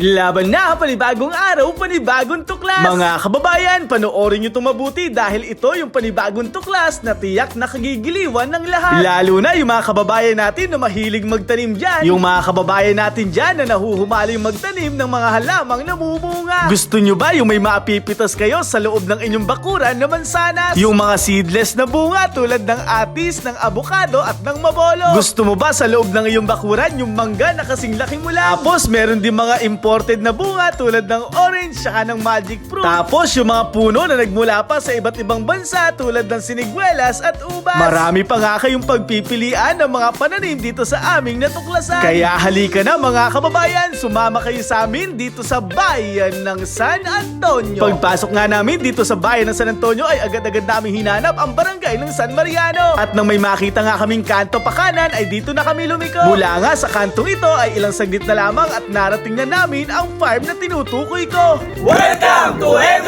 Laban na, panibagong araw, panibagong tuklas! Mga kababayan, panoorin nyo itong mabuti dahil ito yung panibagong tuklas na tiyak na kagigiliwan ng lahat. Lalo na yung mga kababayan natin na mahilig magtanim dyan. Yung mga kababayan natin dyan na nahuhumaling magtanim ng mga halamang namumunga. Gusto nyo ba yung may maapipitas kayo sa loob ng inyong bakuran na mansanas? Yung mga seedless na bunga tulad ng atis, ng abukado at ng mabolo. Gusto mo ba sa loob ng iyong bakuran yung mangga na kasing laki mo lang? Tapos meron din mga imported na bunga tulad ng orange saka ng magic fruit. Tapos yung mga puno na nagmula pa sa iba't ibang bansa tulad ng siniguelas at ubas. Marami pa nga kayong pagpipilian ng mga pananim dito sa aming natuklasan. Kaya halika na mga kababayan, sumama kayo sa amin dito sa bayan ng San Antonio. Pagpasok nga namin dito sa bayan ng San Antonio ay agad-agad namin hinanap ang barangay ng San Mariano. At nang may makita nga kaming kanto pa kanan ay dito na kami lumiko. Mula nga sa kantong ito ay ilang saglit na lamang at narating na namin ang farm na tinutukoy ko. Welcome to MHS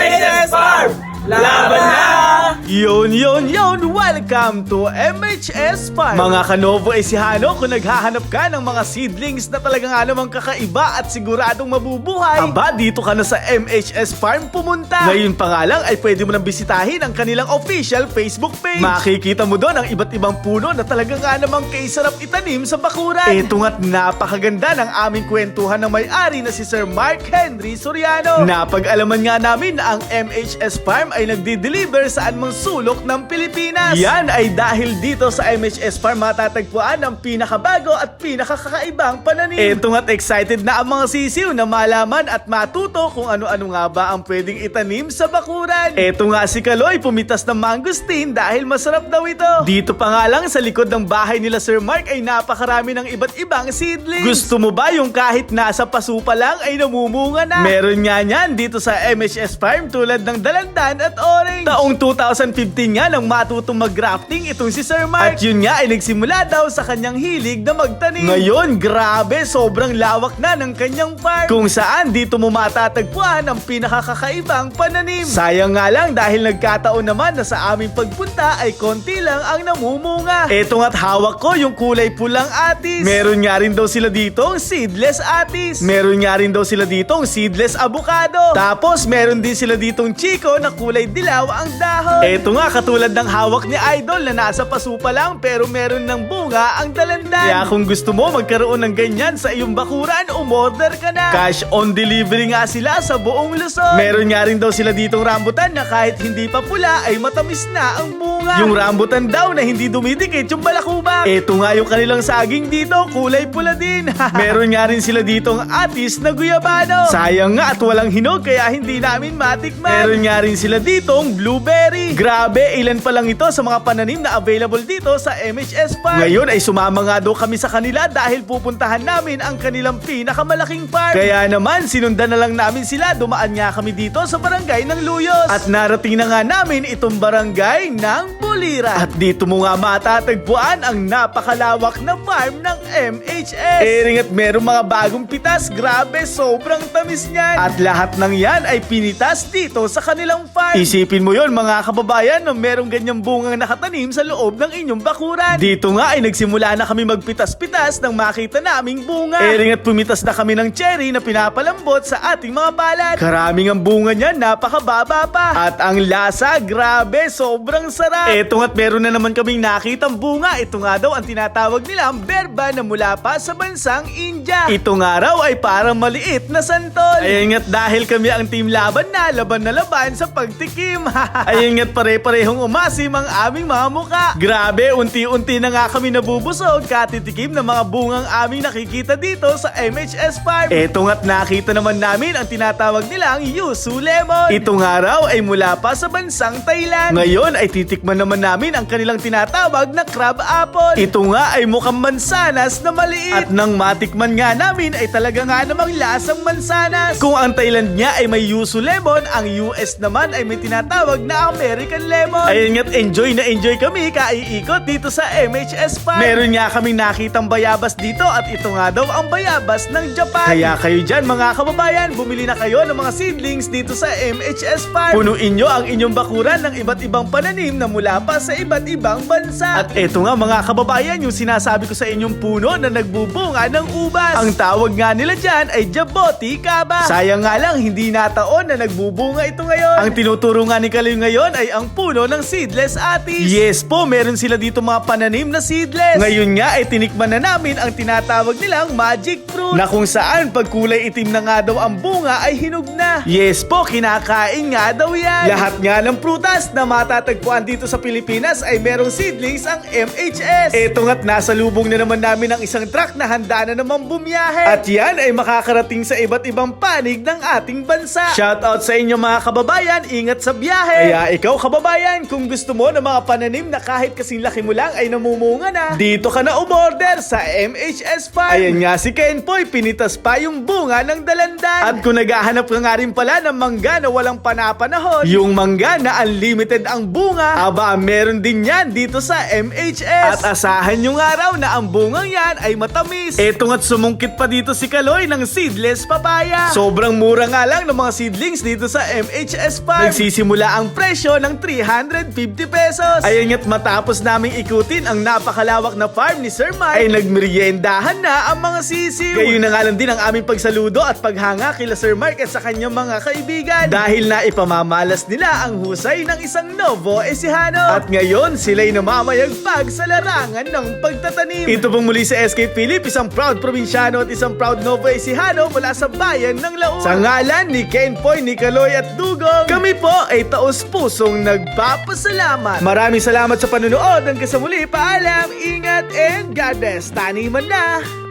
Welcome to MHS Farm! Mga kanovo ay si Hano kung naghahanap ka ng mga seedlings na talagang nga namang kakaiba at siguradong mabubuhay. Aba, dito ka na sa MHS Farm pumunta. Ngayon pa nga lang ay pwede mo nang bisitahin ang kanilang official Facebook page. Makikita mo doon ang iba't ibang puno na talagang nga namang kaisarap itanim sa bakuran. Ito nga't napakaganda ng aming kwentuhan ng may-ari na si Sir Mark Henry Soriano. Napag-alaman nga namin na ang MHS Farm ay nagdi-deliver saan mang sulok ng Pilipinas. Yan ay dahil dito sa MHS Farm matatagpuan ang pinakabago at pinakakakaibang pananim. Ito nga't excited na ang mga sisiw na malaman at matuto kung ano-ano nga ba ang pwedeng itanim sa bakuran. Ito nga si Kaloy pumitas ng mangustin dahil masarap daw ito. Dito pa nga lang sa likod ng bahay nila Sir Mark ay napakarami ng iba't ibang seedlings. Gusto mo ba yung kahit nasa paso pa lang ay namumunga na? Meron nga niyan dito sa MHS Farm tulad ng dalandan at orange. Taong 2015 nga nang matutong mag-grafting itong si Sir Mark. At yun nga ay nagsimula daw sa kanyang hilig na magtanim. Ngayon, grabe, sobrang lawak na ng kanyang farm. Kung saan dito mo matatagpuan ang pinakakakaibang pananim. Sayang nga lang dahil nagkataon naman na sa aming pagpunta ay konti lang ang namumunga. Eto nga't hawak ko yung kulay pulang atis. Meron nga rin daw sila ditong seedless atis. Meron nga rin daw sila ditong seedless avocado. Tapos meron din sila ditong chico na kulay dilaw ang dahon. Eto nga katulad ng hawak ni Idol na nasa paso pa lang pero meron ng bunga ang dalandan. Kaya kung gusto mo magkaroon ng ganyan sa iyong bakuran, umorder ka na. Cash on delivery nga sila sa buong Luzon. Meron nga rin daw sila ditong rambutan na kahit hindi pa pula ay matamis na ang bunga. Yung rambutan daw na hindi dumidikit yung balakubak. Eto nga yung kanilang saging dito, kulay pula din. meron nga rin sila ditong atis na guyabano. Sayang nga at walang hinog kaya hindi namin matikman. Meron nga rin sila ditong blueberry. Grabe, ilan pa lang ito sa mga pananim na available dito sa MHS Farm. Ngayon ay sumama nga daw kami sa kanila dahil pupuntahan namin ang kanilang pinakamalaking farm. Kaya naman, sinundan na lang namin sila. Dumaan nga kami dito sa barangay ng Luyos. At narating na nga namin itong barangay ng Bulira. At dito mo nga matatagpuan ang napakalawak na farm ng MHS. Ering at meron mga bagong pitas. Grabe, sobrang tamis niyan. At lahat ng yan ay pinitas dito sa kanilang farm. Isipin mo yon mga kababayan na merong ganyang bungang nakatanim sa loob ng inyong bakuran. Dito nga ay nagsimula na kami magpitas-pitas nang makita naming bunga. Ering at pumitas na kami ng cherry na pinapalambot sa ating mga balat. Karaming ang bunga niyan, napakababa pa. At ang lasa, grabe, sobrang sarap. Eto nga't meron na naman kaming nakitang bunga. Ito nga daw ang tinatawag nilang berba na mula pa sa bansang India. Ito nga raw ay parang maliit na santol. Ayun nga't dahil kami ang team laban na, laban na laban sa pagtikim. Ayun nga't pare-parehong umasim ang aming mga muka. Grabe, unti-unti na nga kami nabubusog katitikim ng mga bungang aming nakikita dito sa MHS Farm. Eto nga't nakita naman namin ang tinatawag nilang Yuzu Lemon. Ito nga raw ay mula pa sa bansang Thailand. Ngayon ay titikman naman namin ang kanilang tinatawag na crab apple. Ito nga ay mukhang mansanas na maliit. At nang matikman nga namin ay talaga nga namang lasang mansanas. Kung ang Thailand niya ay may Yuzu Lemon, ang US naman ay may tinatawag na American Lemon. Ayun nga't enjoy na enjoy kami kaiikot dito sa MHS Farm. Meron nga kaming nakitang bayabas dito at ito nga daw ang bayabas ng Japan. Kaya kayo dyan mga kababayan, bumili na kayo ng mga seedlings dito sa MHS Farm. Punuin nyo ang inyong bakuran ng iba't ibang pananim na mula mula pa sa iba't ibang bansa. At eto nga mga kababayan, yung sinasabi ko sa inyong puno na nagbubunga ng ubas. Ang tawag nga nila dyan ay Jaboti Kaba. Sayang nga lang, hindi nataon na nagbubunga ito ngayon. Ang tinuturo nga ni Kaloy ngayon ay ang puno ng seedless atis. Yes po, meron sila dito mga pananim na seedless. Ngayon nga ay tinikman na namin ang tinatawag nilang magic fruit. Na kung saan pag kulay itim na nga daw ang bunga ay hinog na. Yes po, kinakain nga daw yan. Lahat nga ng prutas na matatagpuan dito Pilipinas ay merong seedlings ang MHS. Eto nga't nasa lubong na naman namin ang isang truck na handa na naman bumiyahe. At yan ay makakarating sa iba't ibang panig ng ating bansa. Shoutout sa inyo mga kababayan, ingat sa biyahe. Kaya ikaw kababayan, kung gusto mo ng mga pananim na kahit kasing laki mo lang ay namumunga na, dito ka na umorder sa MHS Farm. Ayan nga si Ken Poy, pinitas pa yung bunga ng dalandan. At kung naghahanap ka nga rin pala ng mangga na walang panapanahon, yung mangga na unlimited ang bunga, aba meron din yan dito sa MHS. At asahan yung araw na ang bungang yan ay matamis. Eto nga't sumungkit pa dito si Kaloy ng seedless papaya. Sobrang mura nga lang ng mga seedlings dito sa MHS Farm. Nagsisimula ang presyo ng 350 pesos. Ayan nga't matapos naming ikutin ang napakalawak na farm ni Sir Mike, ay nagmeriendahan na ang mga sisiw. Gayon na nga lang din ang aming pagsaludo at paghanga kila Sir Mike at sa kanyang mga kaibigan. Dahil na ipamamalas nila ang husay ng isang Novo Ecijano. At ngayon, sila'y namamayagpag sa larangan ng pagtatanim. Ito pong muli sa SK Philip, isang proud probinsyano at isang proud Novo Ecijano mula sa bayan ng Laon. Sa ngalan ni Ken Poy, Nicoloy at Dugong, kami po ay taos pusong nagpapasalamat. Maraming salamat sa panunood. Hanggang sa muli, paalam, ingat, and God bless. Taniman na!